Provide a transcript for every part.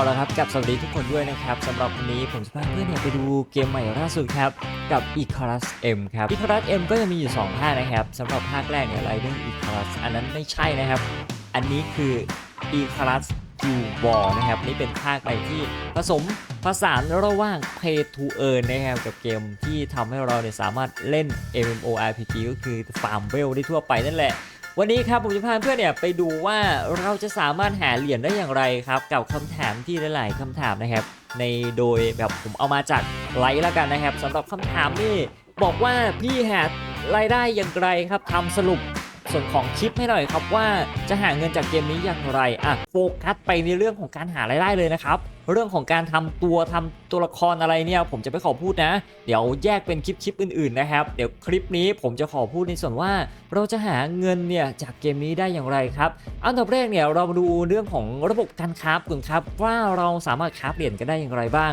เอาละครับกับสวัสดีทุกคนด้วยนะครับสำหรับวันนี้ผมจะพาเพื่อนเนี่ยไปดูเกมใหม่ล่าสุดครับ กับ e c a r u s M ครับ e c a r u s M ก็จะมีอยู่ 2 ภาคนะครับสำหรับภาคแรกเนี่ย Rider e c a r u s อันนั้นไม่ใช่นะครับ อันนี้คือ e c a r u s g u War นะครับนี่เป็นภาคใหม่ที่ผสมผสานระหว่าง Pay to Earn นะครับกับเกมที่ทำให้เราเนี่ยสามารถเล่น MMORPG ก็คือ Farm w e l l ได้ทั่วไปนั่นแหละ วันนี้ครับผมจะพาเพื่อนเนี่ยไปดูว่าเราจะสามารถหาเหรียญได้อย่างไรครับกับคำถามที่หลายๆคำถามนะครับ ในโดยแบบผมเอามาจากไลฟ์แล้วกันนะครับสำหรับคำถามนี่บอกว่าพี่หารายได้อย่างไรครับทำสรุป ส่วนของคลิปให้หน่อยครับว่าจะหาเงินจากเกมนี้อย่างไรอะโฟกัสไปในเรื่องของการหารายได้เลยนะครับ เรื่องของการทำตัวทำตัวละครอะไรเนี่ย ผมจะไม่ขอพูดนะ เดี๋ยวแยกเป็นคลิปคลิปอื่นๆนะครับ เดี๋ยวคลิปนี้ผมจะขอพูดในส่วนว่า เราจะหาเงินเนี่ยจากเกมนี้ได้อย่างไรครับอันดับแรกเนี่ยเรามาดูเรื่องของระบบการคราฟก่อนครับว่าเราสามารถคราฟเหรียญกันได้อย่างไรบ้าง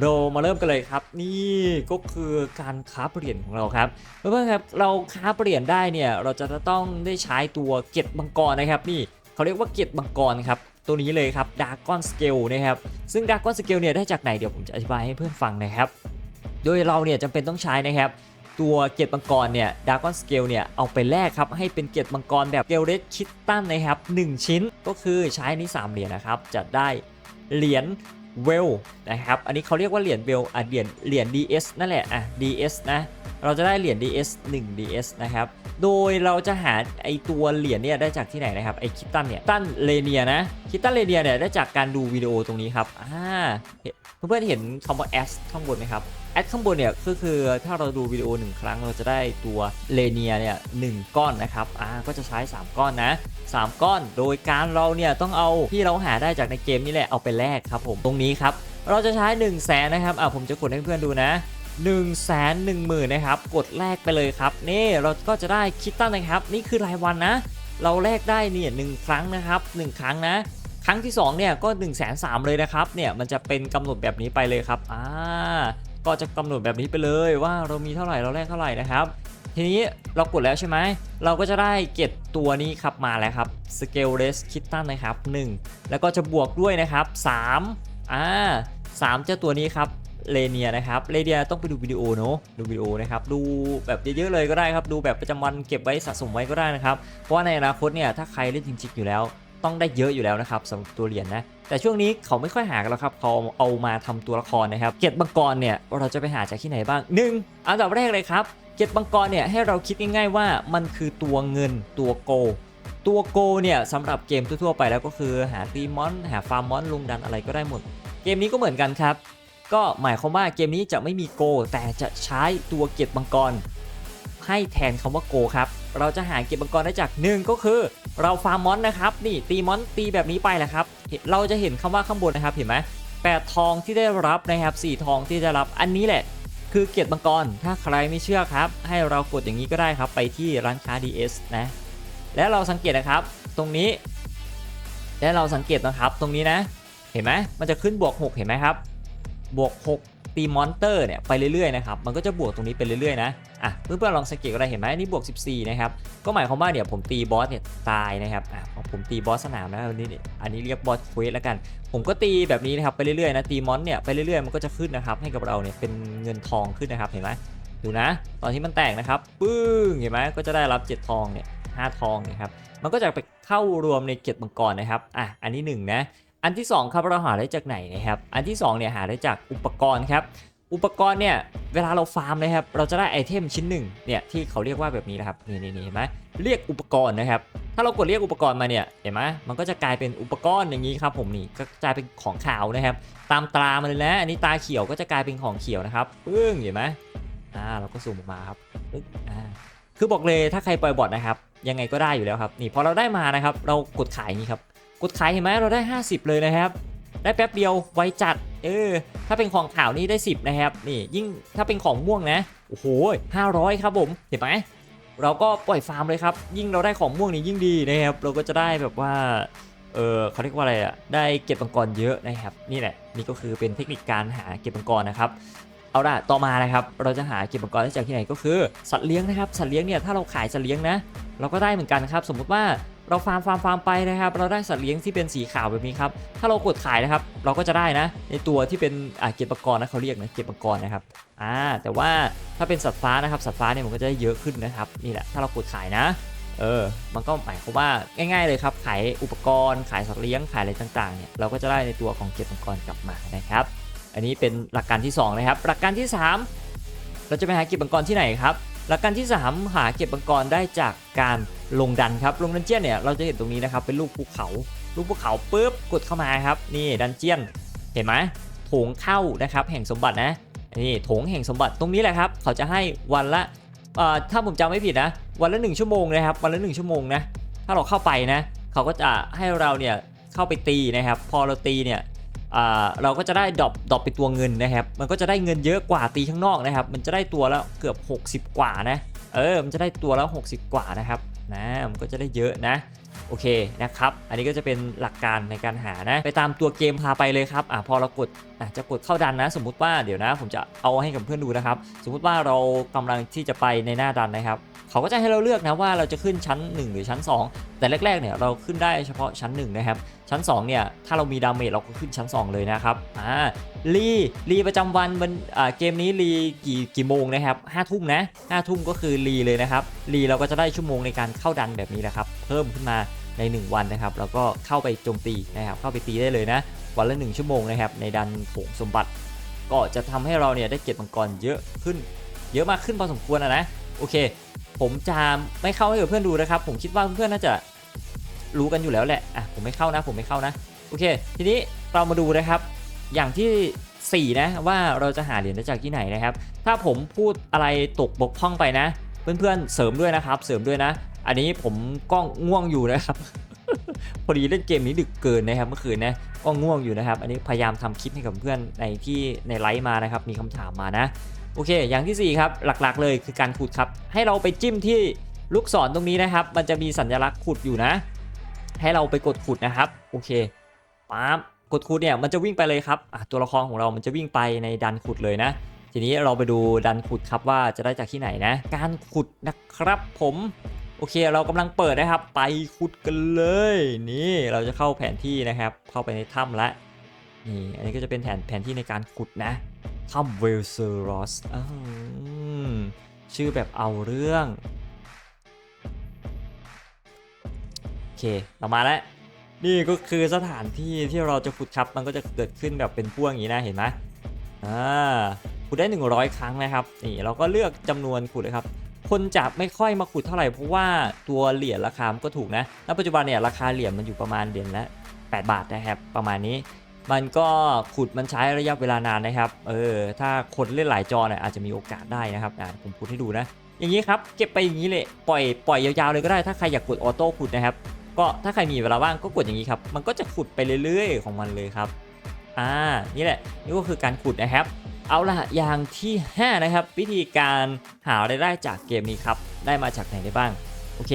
เรามาเริ่มกันเลยครับ นี่ก็คือการคราเหรียญของเราครับเพื่อนๆครับเราคราเหรียญได้เนี่ยเราจะต้องได้ใช้ตัวเก็ดมังกรนะครับนี่เขาเรียกว่าเก็ดมังกรครับตัวนี้เลยครับดากอนสเกลนะครับซึ่งดากอนสเกลเนี่ยได้จากไหนเดี๋ยวผมจะอธิบายให้เพื่อนฟังนะครับ โดยเราเนี่ยจำเป็นต้องใช้นะครับตัวเกตมังกรเนี่ยดากอนสเกลเนี่ยเอาไปแลกครับให้เป็นเกตมังกรแบบเกลเรสคิตตันนะครับ1ชิ้นก็คือใช้นี่3เหรียญนะครับจะได้เหรียญเวลนะครับ อันนี้เขาเรียกว่าเหรียญเวลอะเหรียญเหรียญ DS นั่นแหละอะ DS นะเราจะได้เหรียญ DS 1 DS นะครับ โดยเราจะหาไอตัวเหรียญเนี่ยได้จากที่ไหนนะครับ ไอคิตตันเนี่ย ตันเลเนียนะ คิตตันเลเนียเนี่ยได้จากการดูวิดีโอตรงนี้ครับ อ่า เพื่อนๆเห็นคำว่า S ข้างบนไหมครับ ดข้างบนเนี่ยก็คือถ้าเราดูวิดีโอหนึ่งครั้งเราจะได้ตัวเลเนียเนี่ยหนึ่งก้อนนะครับอ่าก็จะใช้ 3 ก้อนนะ 3 ก้อนโดยการเราเนี่ยต้องเอาที่เราหาได้จากในเกมนี่แหละเอาไปแลกครับผมตรงนี้ครับเราจะใช้1นึ่งแสนนะครับอ่าผมจะกดให้เพื่อนดูนะ1นึ่งแสนหนึ่งหมื่นนะครับกดแลกไปเลยครับนี่เราก็จะได้คิตตันนะครับ นี่คือรายวันนะ เราแลกได้เนี่ยหนึ่งครั้งนะครับหนึ่งครั้งนะ ครั้งที่2เนี่ยก็1นึ่งแสนสามเลยนะครับเนี่ยมันจะเป็นกำหนดแบบนี้ไปเลยครับอ่า ก็จะกำหนดแบบนี้ไปเลยว่าเรามีเท่าไหร่เราแลกเท่าไหร่นะครับ ทีนี้เรากดแล้วใช่ไหม เราก็จะได้เก็บตัวนี้ครับมาแล้วครับ Scale r e s Kitten นะครับ 1 แล้วก็จะบวกด้วยนะครับ3อ่า3เจ้าตัวนี้ครับเลเนียนะครับเลเนียต้องไปดูวิดีโอเนอะดูวิดีโอนะครับดูแบบเยอะๆเลยก็ได้ครับ ดูแบบประจำวันเก็บไว้สะสมไว้ก็ได้นะครับ เพราะว่าในอนาคตเนี่ยถ้าใครเล่นจริงๆอยู่แล้ว ต้องได้เยอะอยู่แล้วนะครับสำหรับตัวเหรียญนะแต่ช่วงนี้เขาไม่ค่อยหากันแล้วครับเขาเอามาทำตัวละครนะครับเกียรติบังกรเนี่ยเราจะไปหาจากที่ไหนบ้าง 1. อันดับแรกเลยครับเกียรติบังกรเนี่ยให้เราคิดง่ายๆว่ามันคือตัวเงินตัวโก ตัวโกเนี่ยสำหรับเกมทั่วๆไปแล้วก็คือหาตีมอน หาฟาร์มมอนลุงดันอะไรก็ได้หมด เกมนี้ก็เหมือนกันครับ ก็หมายความว่าเกมนี้จะไม่มีโก แต่จะใช้ตัวเกียรติบังกรให้แทนคำว่าโกครับ เราจะหาเก็บมังกรได้จากหนึ่งก็คือ เราฟาร์มมอนนะครับนี่ตีมอนตีแบบนี้ไปแหละครับเราจะเห็นคำว่าข้างบนนะครับเห็นไหมแปดทองที่ได้รับนะครับสี่ทองที่ได้รับอันนี้แหละคือเกียรติมังกร ถ้าใครไม่เชื่อครับ ให้เรากดอย่างนี้ก็ได้ครับ ไปที่ร้านค้า DS นะ และเราสังเกตนะครับ ตรงนี้ และเราสังเกตนะครับ ตรงนี้นะ เห็นไหมมันจะขึ้นบวก 6 เห็นไหมครับ บวก 6 ตีมอนเตอร์เนี่ยไปเรื่อยๆนะครับมันก็จะบวกตรงนี้ไปเรื่อยๆนะอะเพื่อนๆลองสังเกตก็ได้เห็นไหมอันนี่บวก 14 นะครับ ก็หมายความว่าเนี่ยผมตีบอสเนี่ยตายนะครับอะพอผมตีบอสสนามนะอันนี้เนี่ยอันนี้เรียกบอสเควสแล้วกัน ผมก็ตีแบบนี้นะครับไปเรื่อยๆนะตีมอนเนี่ยไปเรื่อยๆมันก็จะขึ้นนะครับให้กับเราเนี่ยเป็นเงินทองขึ้นนะครับเห็นไหมดูนะ ตอนที่มันแตกนะครับปึ้งเห็นไหมก็จะได้รับ 7 ทองเนี่ยห้าทองนี่ยครับมันก็จะไปเข้ารวมในเกตมังกรนะครับอะอันที่หนึ่งนะ อันที่สองครับเราหาได้จากไหนนะครับ อันที่สองเนี่ยหาได้จากอุปกรณ์ครับ อุปกรณ์เนี่ยเวลาเราฟาร์มนะครับ เราจะได้ไอเทมชิ้นหนึ่งเนี่ยที่เขาเรียกว่าแบบนี้นะครับนี่นี่เห็นไหมเรียกอุปกรณ์นะครับ ถ้าเรากดเรียกอุปกรณ์มาเนี่ยเห็นไหมมันก็จะกลายเป็นอุปกรณ์อย่างนี้ครับผมนี่ก็กลายเป็นของขาวนะครับ ตามตรามันเลยนะอันนี้ตาเขียวก็จะกลายเป็นของเขียวนะครับปึ้งเห็นไหมอ่าเราก็ซูมออกมาครับปึ๊กอ่าคือบอกเลยถ้าใครปล่อยบอทนะครับยังไงก็ได้อยู่แล้วครับนี่พอเราได้มานะครับ เรากดขายนี้ครับ กดขายเห็นไหมเราได้ 50 เลยนะครับ ได้แป๊บเดียวไวจัด เออ ถ้าเป็นของขาวนี่ได้ 10 นะครับ นี่ยิ่งถ้าเป็นของม่วงนะ โอ้โห500 ครับผม เห็นไหมเราก็ปล่อยฟาร์มเลยครับ ยิ่งเราได้ของม่วงนี่ยิ่งดีนะครับ เราก็จะได้แบบว่า เออเขาเรียกว่าอะไรอะได้เก็บมังกรเยอะนะครับ นี่แหละ นี่ก็คือเป็นเทคนิคการหาเก็บมังกรนะครับเอาละต่อมานะครับ เราจะหาเก็บมังกรได้จากที่ไหนก็คือสัตว์เลี้ยงนะครับ สัตว์เลี้ยงเนี่ยถ้าเราขายสัตว์เลี้ยงนะ เราก็ได้เหมือนกันครับ สมมุติว่า เราฟาร์มฟาร์มฟาร์มไปนะครับ เราได้สัตว์เลี้ยงที่เป็นสีขาวแบบนี้ครับ ถ้าเรากดขายนะครับ เราก็จะได้นะ ในตัวที่เป็นอ่าเก็บปกรณ์นะเขาเรียกนะเก็บปกรณ์นะครับ อ่า แต่ว่าถ้าเป็นสัตว์ฟ้านะครับ สัตว์ฟ้าเนี่ยมันก็จะได้เยอะขึ้นนะครับ นี่แหละ ถ้าเรากดขายนะ เออ มันก็หมายความว่าง่าย ๆ เลยครับ ขายอุปกรณ์ ขายสัตว์เลี้ยง ขายอะไรต่างๆ เนี่ย เราก็จะได้ในตัวของเก็บมังกรกลับมานะครับ อันนี้เป็นหลักการที่ 2 นะครับ หลักการที่ 3 เราจะไปหาเก็บมังกรที่ไหนครับ หลักการที่ 3 หาเก็บมังกรได้จากการลงดันครับลงดันเจียนเนี่ยเราจะเห็นตรงนี้นะครับเป็นลูกภูเขา ลูกภูเขาปุ๊บกดเข้ามาครับนี่ดันเจียนเห็นไหมโถงเข้านะครับแห่งสมบัตินะนี่โถงแห่งสมบัติตรงนี้แหละครับ เขาจะให้วันละถ้าผมจำไม่ผิดนะ วันละหนึ่งชั่วโมงนะครับ วันละหนึ่งชั่วโมงนะ ถ้าเราเข้าไปนะ เขาก็จะให้เราเนี่ยเข้าไปตีนะครับ พอเราตีเนี่ย เราก็จะได้ดรอปดรอปไปตัวเงินนะครับ มันก็จะได้เงินเยอะกว่าตีข้างนอกนะครับ มันจะได้ตัวละเกือบ 60 กว่านะ เออ มันจะได้ตัวละ 60 กว่านะครับ นะ มันก็จะได้เยอะนะ โอเคนะครับ อันนี้ก็จะเป็นหลักการในการหานะ ไปตามตัวเกมพาไปเลยครับ อะพอเรากดอะจะกดเข้าดันนะ สมมุติว่าเดี๋ยวนะ ผมจะเอาให้กับเพื่อนดูนะครับ สมมุติว่าเรากำลังที่จะไปในหน้าดันนะครับเขาก็จะให้เราเลือกนะว่าเราจะขึ้นชั้น 1 หรือชั้น 2 แต่แรกๆเนี่ยเราขึ้นได้เฉพาะชั้น 1 นะครับ ชั้น 2 เนี่ย ถ้าเรามีดาเมจเราก็ขึ้นชั้น 2 เลยนะครับ อ่า รีรีประจำวันมันอ่าเกมนี้รีกี่กี่โมงนะครับห้าทุ่มนะห้าทุ่มก็คือรีเลยนะครับ รีเราก็จะได้ชั่วโมงในการเข้าดันแบบนี้แหละครับ เพิ่มขึ้นมาใน 1 วันนะครับ แล้วก็เข้าไปโจมตีนะครับ เข้าไปตีได้เลยนะ วันละ 1 ชั่วโมงนะครับ ในดันโถงสมบัติ ก็จะทำให้เราเนี่ยได้เก็บมังกรเยอะขึ้น เยอะมากขึ้นพอสมควรนะนะ โอเค ผมจะไม่เข้าให้เพื่อนดูนะครับ ผมคิดว่าเพื่อนน่าจะ รู้กันอยู่แล้วแหละอะผมไม่เข้านะผมไม่เข้านะโอเค ทีนี้เรามาดูนะครับอย่างที่ 4 นะว่าเราจะหาเหรียญได้จากที่ไหนนะครับ ถ้าผมพูดอะไรตกบกพร่องไปนะ เพื่อนๆเสริมด้วยนะครับ เสริมด้วยนะ อันนี้ผมก็ง่วงอยู่นะครับ พอดีเล่นเกมนี้ดึกเกินนะครับเมื่อคืนนะก็ง่วงอยู่นะครับ อันนี้พยายามทำคลิปให้กับเพื่อนในที่ในไลฟ์มานะครับ มีคำถามมานะ โอเค อย่างที่ 4 ครับ หลักๆ เลยคือการขุดครับ ให้เราไปจิ้มที่ลูกศรตรงนี้นะครับ มันจะมีสัญลักษณ์ขุดอยู่นะ ให้เราไปกดขุดนะครับโอเคปั๊บกดขุดเนี่ยมันจะวิ่งไปเลยครับตัวละครของเรามันจะวิ่งไปในดันขุดเลยนะ ทีนี้เราไปดูดันขุดครับว่าจะได้จากที่ไหนนะ การขุดนะครับผมโอเคเรากำลังเปิดนะครับ ไปขุดกันเลย นี่เราจะเข้าแผนที่นะครับ เข้าไปในถ้ำแล้วนี่อันนี้ก็จะเป็นแผนแผนที่ในการขุดนะถ้ำเวลเซอรอสอืมชื่อแบบเอาเรื่อง เค เรามาแล้ว นี่ก็คือสถานที่ที่เราจะขุดครับ มันก็จะเกิดขึ้นแบบเป็นพ่วกอย่างนี้นะ เห็นไหมอ่าขุดได้ 100 ครั้งนะครับ นี่เราก็เลือกจำนวนขุดเลยครับ คนจะไม่ค่อยมาขุดเท่าไหร่เพราะว่าตัวเหรียญราคา มันก็ถูกนะ ณ ปัจจุบันเนี่ยราคาเหรียญมันอยู่ประมาณเหรียญละ 8 บาทนะครับ ประมาณนี้ มันก็ขุดมันใช้ระยะเวลานานนะครับ เออ ถ้าคนเล่นหลายจอเนี่ยอาจจะมีโอกาสได้นะครับ อ่าผมขุดให้ดูนะอย่างนี้ครับ เก็บไปอย่างนี้เลย ปล่อย ปล่อยยาวๆเลยก็ได้ ถ้าใครอยากกดออโต้ขุดนะครับ ก็ถ้าใครมีเวลาว่างก็กดอย่างนี้ครับ มันก็จะขุดไปเรื่อยๆ ของมันเลยครับ อ่า นี่แหละ นี่ก็คือการขุดนะครับ เอาล่ะ อย่างที่ 5 นะครับ วิธีการหารายได้จากเกมนี้ครับ ได้มาจากไหนได้บ้าง โอเค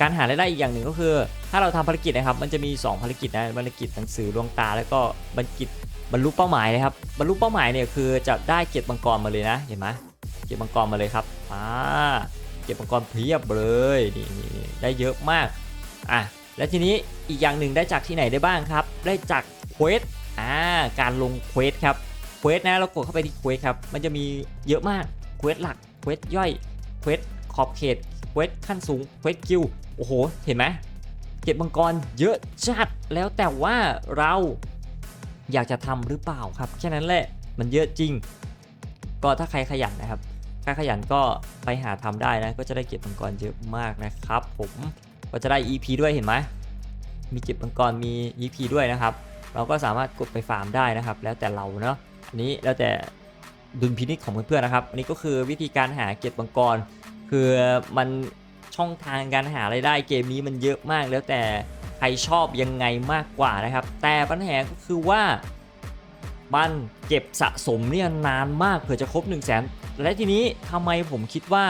การหารายได้อีกอย่างหนึ่งก็คือ ถ้าเราทำภารกิจนะครับ มันจะมี 2 ภารกิจนะ ภารกิจหนังสือดวงตา แล้วก็ภารกิจบรรลุเป้าหมายนะครับ บรรลุเป้าหมายเนี่ยคือจะได้เก็บมังกรมาเลยนะ เห็นไหมเก็บมังกรมาเลยครับ อ่า เก็บมังกรเพียบเลยนี่นี่นี่ได้เยอะมาก อะ และทีนี้อีกอย่างหนึ่งได้จากที่ไหนได้บ้างครับ ได้จากเควสอ่าการลงเควสครับเควสนะเรากดเข้าไปที่เควสครับมันจะมีเยอะมากเควสหลักเควสย่อยเควสขอบเขตเควสขั้นสูงเควสกิลโอ้โห เห็นไหมเก็บมังกรเยอะจัดแล้วแต่ว่าเราอยากจะทำหรือเปล่าครับแค่นั้นแหละมันเยอะจริง ก็ถ้าใครขยันนะครับถ้าขยันก็ไปหาทำได้นะก็จะได้เก็บมังกรเยอะมากนะครับ ผม ก็จะได้ EP ด้วยเห็นไหมมีเก็บมังกรมี EP ด้วยนะครับ เราก็สามารถกดไปฟาร์มได้นะครับ แล้วแต่เราเนาะอันนี้แล้วแต่ดุลพินิจของเพื่อนๆนะครับ อันนี้ก็คือวิธีการหาเก็บมังกร คือมันช่องทางการหารายได้เกมนี้มันเยอะมาก แล้วแต่ใครชอบยังไงมากกว่านะครับ แต่ปัญหาก็คือว่ามันเก็บสะสมเนี่ยนานมากเผื่อจะครบ 1 0 0 0 0แสนและทีนี้ทำไมผมคิดว่า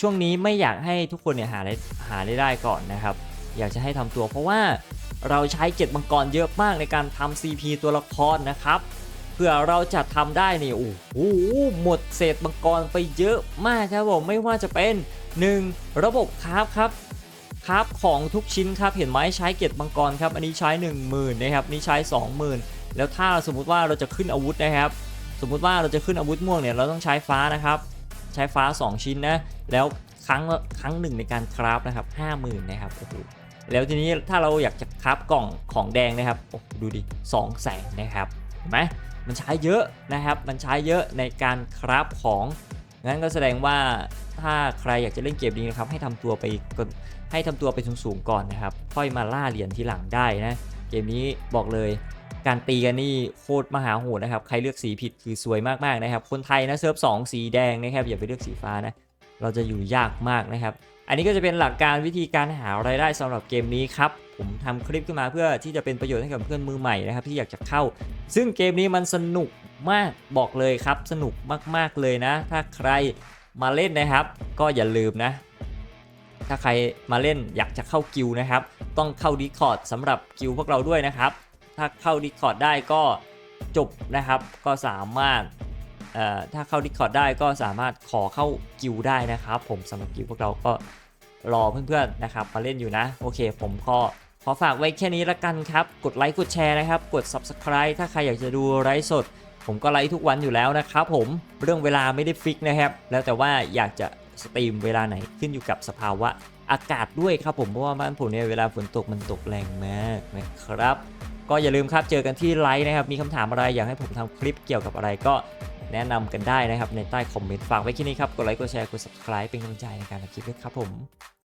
ช่วงนี้ไม่อยากให้ทุกคนเนี่ยหารายหารายได้ก่อนนะครับ อยากจะให้ทำตัวเพราะว่าเราใช้เจ็ดมังกรเยอะมากในการทำ CP ตัวละครนะครับเพื่อเราจะทำได้นี่โอ้โหหมดเศษมังกรไปเยอะมากครับผมไม่ว่าจะเป็น 1. ระบบคราฟครับครับของทุกชิ้นครับเห็นไหมใช้เกล็ดมังกรครับอันนี้ใช้ 10,000นะครับนี่ใช้ 20,000 แล้วถ้าสมมุติว่าเราจะขึ้นอาวุธนะครับ สมมุติว่าเราจะขึ้นอาวุธม่วงเนี่ยเราต้องใช้ฟ้านะครับ ใช้ฟ้า 2 ชิ้นนะ แล้วครั้งครั้งหนึ่งในการคราฟนะครับ50,000นะครับโอ้โหแล้วทีนี้ถ้าเราอยากจะคราฟกล่องของแดงนะครับโอ้ดูดิ2แสนนะครับเห็นไหมมันใช้เยอะนะครับ มันใช้เยอะในการคราฟของงั้นก็แสดงว่าถ้าใครอยากจะเล่นเกมนี้นะครับ ให้ทำตัวไปให้ทำตัวไปสูงๆก่อนนะครับ ค่อยมาล่าเหรียญทีหลังได้นะ เกมนี้บอกเลย การตีกันนี่โคตรมหาโหดนะครับ ใครเลือกสีผิดคือซวยมากๆนะครับ คนไทยนะเซิร์ฟ2สีแดงนะครับอย่าไปเลือกสีฟ้านะ เราจะอยู่ยากมากนะครับ อันนี้ก็จะเป็นหลักการวิธีการหารายได้สำหรับเกมนี้ครับผมทำคลิปขึ้นมาเพื่อที่จะเป็นประโยชน์ให้กับเพื่อนมือใหม่นะครับที่อยากจะเข้า ซึ่งเกมนี้มันสนุกมากบอกเลยครับ สนุกมากๆเลยนะ ถ้าใครมาเล่นนะครับ ก็อย่าลืมนะ ถ้าใครมาเล่นอยากจะเข้ากิลนะครับ ต้องเข้า Discord สำหรับกิลพวกเราด้วยนะครับ ถ้าเข้า Discord ได้ก็จบนะครับ ก็สามารถถ้าเข้า Discord ได้ก็สามารถขอเข้ากิลด์ได้นะครับ ผมสำหรับกิลด์พวกเราก็รอเพื่อนๆนะครับ มาเล่นอยู่นะ โอเค ผมก็ขอฝากไว้แค่นี้ละกันครับ กดไลค์กดแชร์นะครับ กด Subscribe ถ้าใครอยากจะดูไลฟ์สด ผมก็ไลฟ์ทุกวันอยู่แล้วนะครับผมเรื่องเวลาไม่ได้ฟิกนะครับ แล้วแต่ว่าอยากจะสตรีมเวลาไหนขึ้นอยู่กับสภาวะอากาศด้วยครับผมเพราะว่าบ้านผมเนี่ยเวลาฝนตกมันตกแรงมากนะครับ ก็อย่าลืมครับเจอกันที่ไลฟ์นะครับ มีคำถามอะไรอยากให้ผมทำคลิปเกี่ยวกับอะไรก็แนะนำกันได้นะครับในใต้คอมเมนต์ฝากไว้ที่นี่ครับ กดไลค์ กดแชร์ กด subscribe เป็นกำลังใจในการทำคลิปด้วยครับผม